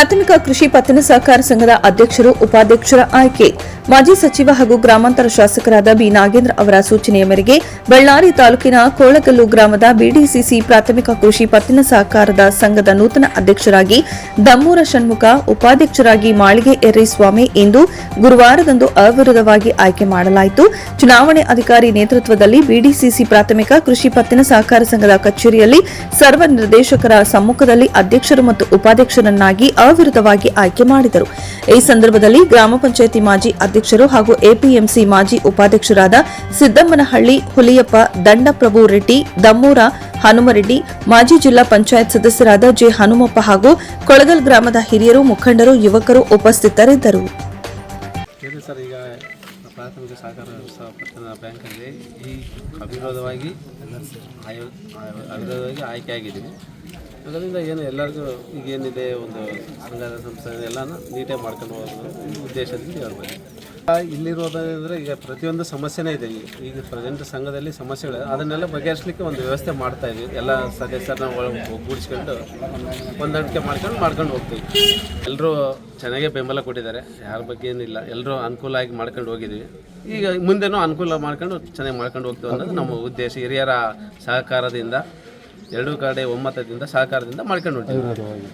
ಪ್ರಾಥಮಿಕ ಕೃಷಿ ಪತ್ತಿನ ಸಹಕಾರ ಸಂಘದ ಅಧ್ಯಕ್ಷರು, ಉಪಾಧ್ಯಕ್ಷರ ಆಯ್ಕೆ. ಮಾಜಿ ಸಚಿವ ಹಾಗೂ ಗ್ರಾಮಾಂತರ ಶಾಸಕರಾದ ಬಿ. ನಾಗೇಂದ್ರ ಅವರ ಸೂಚನೆಯ ಮೇರೆಗೆ ಬಳ್ಳಾರಿ ತಾಲೂಕಿನ ಕೋಳಗಲ್ಲು ಗ್ರಾಮದ ಬಿಡಿಸಿಸಿ ಪ್ರಾಥಮಿಕ ಕೃಷಿ ಪತ್ತಿನ ಸಹಕಾರದ ಸಂಘದ ನೂತನ ಅಧ್ಯಕ್ಷರಾಗಿ ದಮ್ಮೂರ ಷಣ್ಮುಖ, ಉಪಾಧ್ಯಕ್ಷರಾಗಿ ಮಾಳಿಗೆ ಎರ್ರಿಸ್ವಾಮಿ ಇಂದು ಗುರುವಾರದಂದು ಅವಿರೋಧವಾಗಿ ಆಯ್ಕೆ ಮಾಡಲಾಯಿತು. ಚುನಾವಣೆ ಅಧಿಕಾರಿ ನೇತೃತ್ವದಲ್ಲಿ ಬಿಡಿಸಿಸಿ ಪ್ರಾಥಮಿಕ ಕೃಷಿ ಪತ್ತಿನ ಸಹಕಾರ ಸಂಘದ ಕಚೇರಿಯಲ್ಲಿ ಸರ್ವ ನಿರ್ದೇಶಕರ ಸಮ್ಮುಖದಲ್ಲಿ ಅಧ್ಯಕ್ಷರು ಮತ್ತು ಉಪಾಧ್ಯಕ್ಷರನ್ನಾಗಿ ಅವಿರೋಧವಾಗಿ ಆಯ್ಕೆ ಮಾಡಿದರು. ಈ ಸಂದರ್ಭದಲ್ಲಿ ಗ್ರಾಮ ಪಂಚಾಯಿತಿ ಮಾಜಿ ಅಧ್ಯಕ್ಷರು ಹಾಗೂ ಎಪಿಎಂಸಿ ಮಾಜಿ ಉಪಾಧ್ಯಕ್ಷರಾದ ಸಿದ್ದಮ್ಮನಹಳ್ಳಿ, ಹುಲಿಯಪ್ಪ, ದಂಡಪ್ರಭು ರೆಡ್ಡಿ, ದಮ್ಮೂರ ಹನುಮರೆಡ್ಡಿ, ಮಾಜಿ ಜಿಲ್ಲಾ ಪಂಚಾಯತ್ ಸದಸ್ಯರಾದ ಜೆ ಹನುಮಪ್ಪ ಹಾಗೂ ಕೊಳಗಲ್ ಗ್ರಾಮದ ಹಿರಿಯರು, ಮುಖಂಡರು, ಯುವಕರು ಉಪಸ್ಥಿತರಿದ್ದರು. ಪ್ರಾಥಮಿಕ ಸಹಕಾರ ಬ್ಯಾಂಕಲ್ಲಿ ಈ ಅವಿರೋಧವಾಗಿ ಅವಿರೋಧವಾಗಿ ಆಯ್ಕೆ ಆಗಿದ್ದೀವಿ ಅದರಿಂದ ಏನು ಎಲ್ಲರಿಗೂ ಈಗ ಏನಿದೆ ಒಂದು ಸಂಘ ಸಂಸ್ಥೆ ಎಲ್ಲನೂ ನೀಟಾಗಿ ಮಾಡ್ಕೊಂಡು ಹೋಗೋದು ಉದ್ದೇಶದಿಂದ ಹೇಳ್ಬೋದು ಇಲ್ಲಿರೋದಂದರೆ ಈಗ ಪ್ರತಿಯೊಂದು ಸಮಸ್ಯೆನೇ ಇದೆ. ಈಗ ಪ್ರೆಸೆಂಟ್ ಸಂಘದಲ್ಲಿ ಸಮಸ್ಯೆಗಳು ಅದನ್ನೆಲ್ಲ ಬಗೆಹರಿಸಲಿಕ್ಕೆ ಒಂದು ವ್ಯವಸ್ಥೆ ಮಾಡ್ತಾ ಇದೀವಿ. ಎಲ್ಲ ಸದಸ್ಯರನ್ನ ಒಗ್ಗೂಡಿಸ್ಕೊಂಡು ಹೊಂದಾಣಿಕೆ ಮಾಡ್ಕೊಂಡು ಮಾಡ್ಕೊಂಡು ಹೋಗ್ತೀವಿ. ಎಲ್ಲರೂ ಚೆನ್ನಾಗೇ ಬೆಂಬಲ ಕೊಟ್ಟಿದ್ದಾರೆ. ಯಾರ ಬಗ್ಗೆ ಏನಿಲ್ಲ. ಎಲ್ಲರೂ ಅನುಕೂಲ ಆಗಿ ಮಾಡ್ಕೊಂಡು ಹೋಗಿದ್ವಿ ಈಗ ಮುಂದೆನೂ ಅನುಕೂಲ ಮಾಡ್ಕೊಂಡು ಚೆನ್ನಾಗಿ ಮಾಡ್ಕೊಂಡು ಹೋಗ್ತೀವಿ ಅನ್ನೋದು ನಮ್ಮ ಉದ್ದೇಶ. ಹಿರಿಯರ ಸಹಕಾರದಿಂದ ಎರಡೂ ಕಡೆ ಒಮ್ಮತದಿಂದ ಸಹಕಾರದಿಂದ ಮಾಡ್ಕೊಂಡು ಹೊಂಟಿದ್ದೀವಿ